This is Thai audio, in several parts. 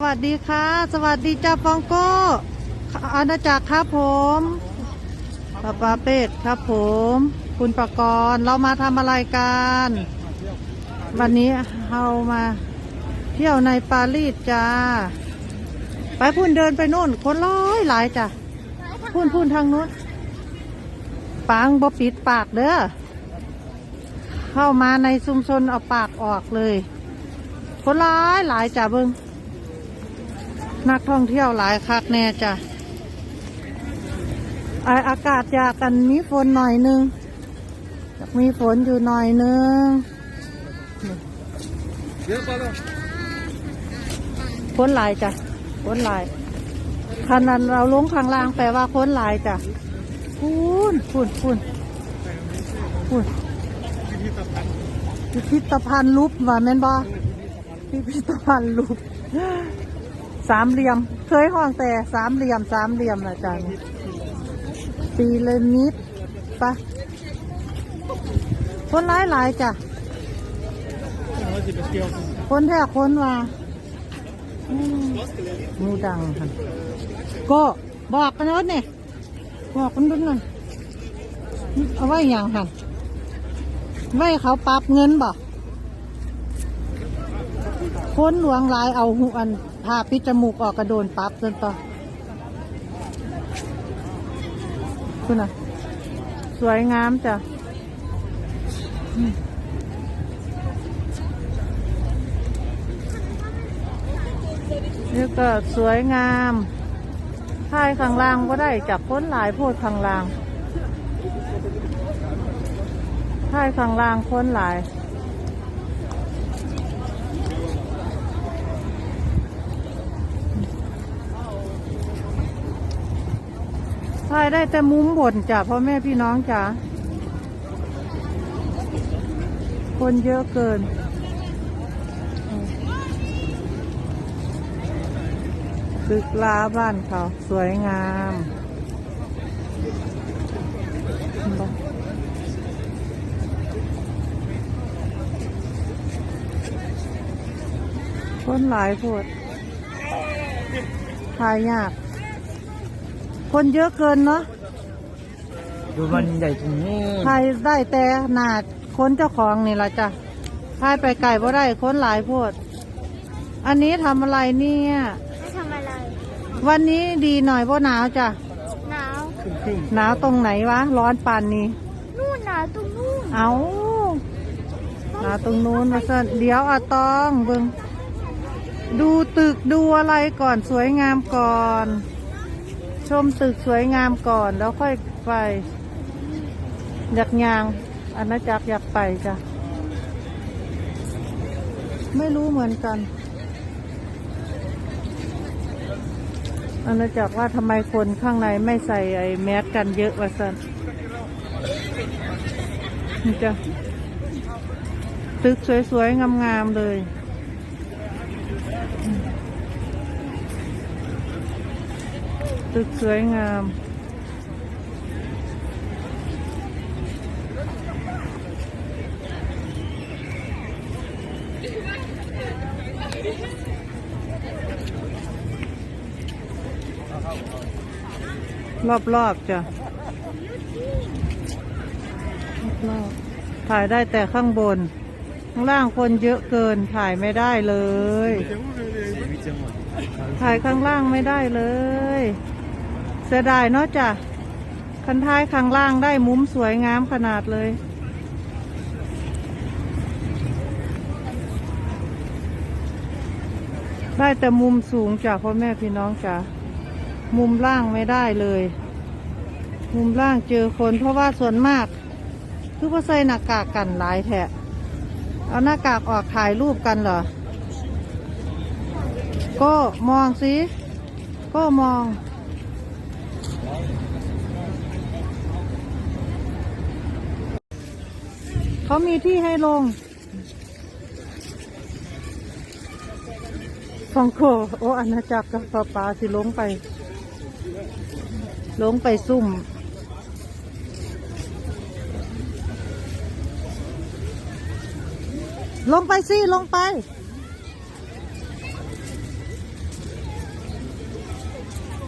สวัสดีค่ะ สวัสดีจ้าฟองโก้อาณาจักรครับผมป้าปาเป็ดครับผม คุณประกรณ์เรามาทำอะไรกัน วันนี้เรามาเที่ยวในปารีสจ้า ไปพุ่นเดินไปโน่น คนร้อยหลายจ้ะ พุ่นพุ่นทางนู้นปังบปิดปากเด้อ เข้ามาในชุมชนเอาปากออกเลย คนร้ายหลายจ้ะเบิง นักท่องเที่ยวหลายคักแน่จ้ะอ่าอากาศอยากกันมีฝนหน่อยนึงอยากมีฝนอยู่หน่อยนึงฝนหลายจ้ะฝนหลายขนาดเราลงข้างล่างแปลว่าฝนหลายจ้ะพูนพูนพูนพูนพิพิธภัณฑ์รูปว่าแม่นบอพิพิธภัณฑ์รูป สามเหลี่ยม เคยห้องแต่สามเหลี่ยมสามเหลี่ยมนะจ๊ะนี่ปีละนิดปะคนหลายหลายๆจ้ะคนแท้คนว่ามหมูดังค่ะก็บอกกันแล้วเนี่ยบอกกันด้วยหน่อยเอาไว้อย่างค่ะไว้เขาปรับเงินบอกคนหลวงหลายเอาหูอัน พาปิดจมูกออกกระโดนปั๊บจนต่อคุณน่ะ สวยงามจ้ะนี่ก็สวยงามท้ายข้างล่างก็ได้จากคนหลายโพดข้างล่างท้ายข้างล่างคนหลายายได้แต่มุ้มบนจ้ะพ่อแม่พี่น้องจ้ะคนเยอะเกิน ตึกล้าบ้านเขา สวยงามคนหลายโพดถ่ายยาก คนเยอะเกินเนาะดูมันใหญ่ตรงนี้ถ่ายได้แต่หนาดคนเจ้าของนี่ละจ้ะถ่ายไปไก่บ่ได้คนหลายโพดอันนี้ทำอะไรเนี่ย ไม่ทำอะไร วันนี้ดีหน่อยเพราะหนาวจ้ะ หนาวขึ้นขึ้นหนาวตรงไหนวะ ร้อนปานนี้ นู่นหนาวตรงนู่น เอาหนาวตรงนู้นมาสั่นเดี๋ยวอะตองเบิงดูตึกดูอะไรก่อนสวยงามก่อน ชมตึกสวยงามก่อนแล้วค่อยไป อยากยางอาณาจักรอยากไปจ้ะ ไม่รู้เหมือนกันอาณาจักรว่าทำไมคนข้างในไม่ใส่ไอ้แมสกันเยอะวะสันนี่จ้ะตึกสวยๆงามๆเลย ตึกสวยงาม รอบๆจ้ะรอบๆถ่ายได้แต่ข้างบน ข้างล่างคนเยอะเกินถ่ายไม่ได้เลย ถ่ายข้างล่างไม่ได้เลย เสียดายเนาะจ้ะคันท้ายข้างล่างได้มุมสวยงามขนาดเลย ได้แต่มุมสูงจ้ะพ่อแม่พี่น้องจ้ะมุมล่างไม่ได้เลย มุมล่างเจอคนเพราะว่าส่วนมาก คือว่าใส่หน้ากากกันหลายแทะเอาหน้ากากออกถ่ายรูปกันเหรอ ก็มองสิ ก็มอง เขามีที่ให้ลงฟองโคโออาณาจักรกับปลาปลาสิลงไป ลงไปซุ่มลงไปสิ ลงไป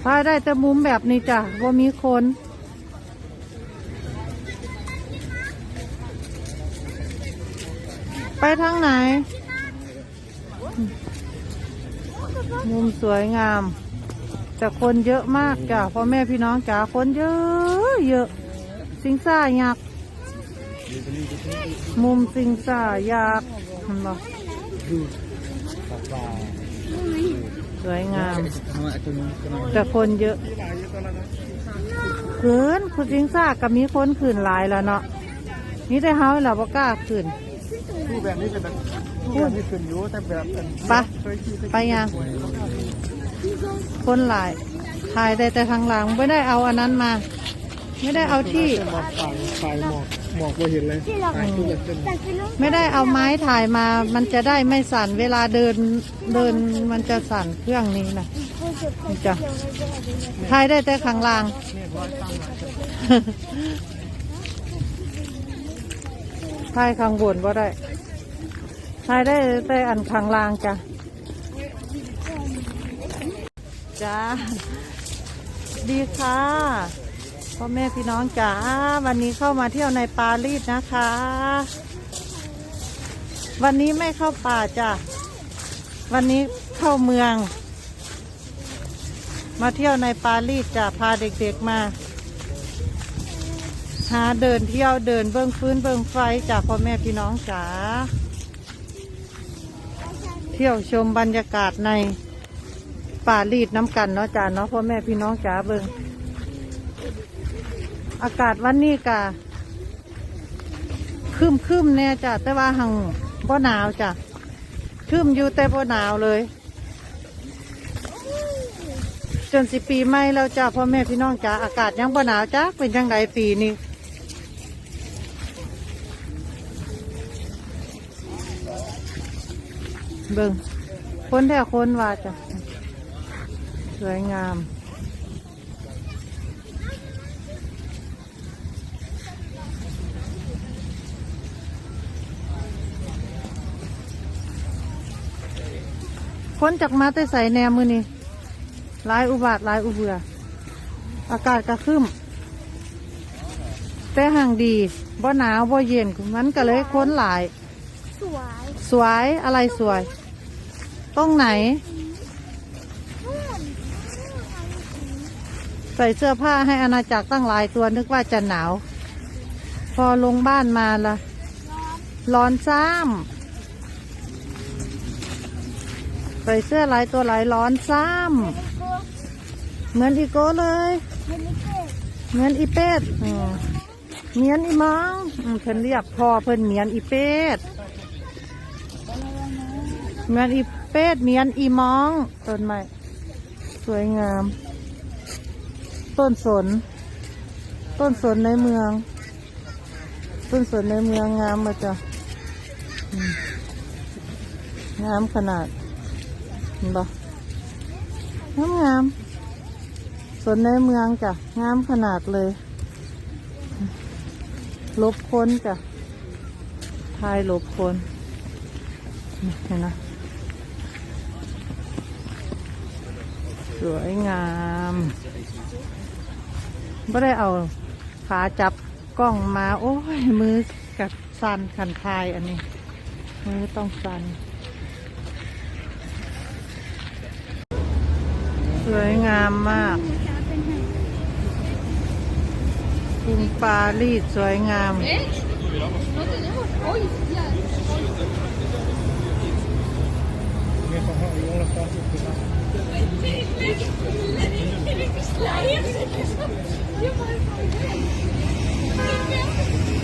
ถ่ายได้แต่มุมแบบนี้จ้ะว่ามีคน ไป ทางไหน มุมสวยงามแต่คนเยอะมากจ้ะพ่อแม่พี่น้องจ๋าคนเยอะเยอะ สิงซ่ายักมุมสิงซ่ายักเห็นปลาปลาสวยงามแต่คนเยอะขืนคุณสิงซ่ากับมีคนขืนหลายแล้วเนาะนี่ได้เฮาแล้วบ่กล้าขืน ผู้แบบนี้เป็นแบบผู้แบบนี้ขึ้นอยู่แต่แบบเป็นไปไปยังคนหลายถ่ายได้แต่ทางหลังไม่ได้เอาอันนั้นมา ไม่ได้เอาที่หมอกฝ่ายฝ่ายหมอกหมอกเราเห็นเลยที่เราถ่ายทุกอย่างเป็นแต่คือลูกไม่ได้เอาไม้ถ่ายมา มันจะได้ไม่สั่น เวลาเดินเดินมันจะสั่นเครื่องนี้นะนี่จ้ะถ่ายได้แต่ข้างล่างถ่ายข้างบนก็ได้ ถ่ายได้แต่อันข้างล่างจ้ะจ้าดีค่ะพ่อแม่พี่น้องจ๋าวันนี้เข้ามาเที่ยวในปารีสนะคะ วันนี้ไม่เข้าป่าจ้ะวันนี้เข้าเมือง มาเที่ยวในปารีสจ้ะพาเด็กๆมา หาเดินเที่ยวเดินเบิ้งฟื้นเบิ้งไฟจากพ่อแม่พี่น้องจ๋า ที่ยวชมบรรยากาศในป่ารีดน้ำกันเนาะจ้าเนาะพ่อแม่พี่น้องจ๋าเบิงอากาศวันนี้กะคืมคืมเนี่ยจ้ะแต่ว่าหังบ่หนาวจ้ะคืมอยู่แต่บ่หนาวเลย จนสิปีใหม่แล้วจ้าพ่อแม่พี่น้องจ๋าอากาศยังบ่หนาวจ้าเป็นยังไงปีนี้ เบิ่งคนแท้คนว่าจ้ะสวยงามคนจากมาแต่ใส่แนมมือนี่หลายอุบาทหลายอุเบือ อากาศกระครึมแต่ห่างดี บ่หนาว บ่เย็น มันก็เลยค้นหลาย สวย สวย อะไรสวย ตรงไหน ใส่เสื้อผ้าให้อาณาจักรตั้งหลายตัวนึกว่าจะหนาว พอลงบ้านมาละร้อนซ้ำใส่เสื้อหลายตัวหลายร้อนซ้ำเหมือนอีโก้เลย เหมือนอีเป็ดเหมียนอีมองเพิ่นเรียกพ่อเพิ่นเหมียนอีเป็ดเหมือนอี เป็ดเมียนอีมองต้นไม้สวยงาม ต้นสน ต้นสนในเมือง ต้นสนในเมืองงามมาจ้ะงามขนาดเห็นปะงามงามสนในเมืองจ้ะงามขนาดเลย ลบคนจ้ะทายลบคนเห็นนะ สวยงามไม่ได้เอาขาจับกล้องมา โอ้ย มือกับสันขันทายอันนี้ มือต้องสันสวยงามมากกรุงปารีสสวยงามเลงละคร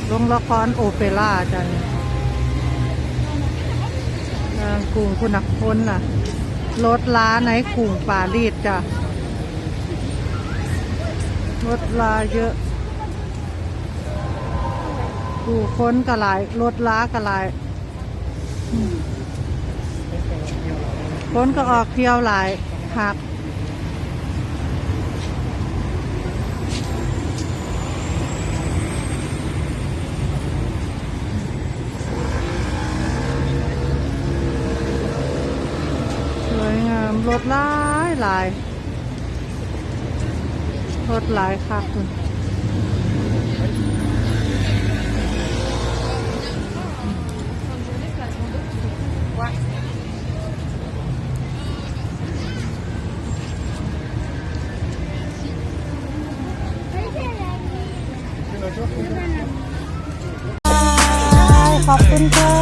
โรงละครโอเปร่าจ้ะนี่เอ่อกรุงคุณนักพลน่ะ รถล้าในกรุงปารีสจ้ะ รถลาเยอะผู้คนก็หลาย รถล้าก็หลาย อืมคนก็ออกเที่ยวหลายหักสวยงามรถหลายหลายรถหลายค่ะคุณ ขอบคุณค่ะ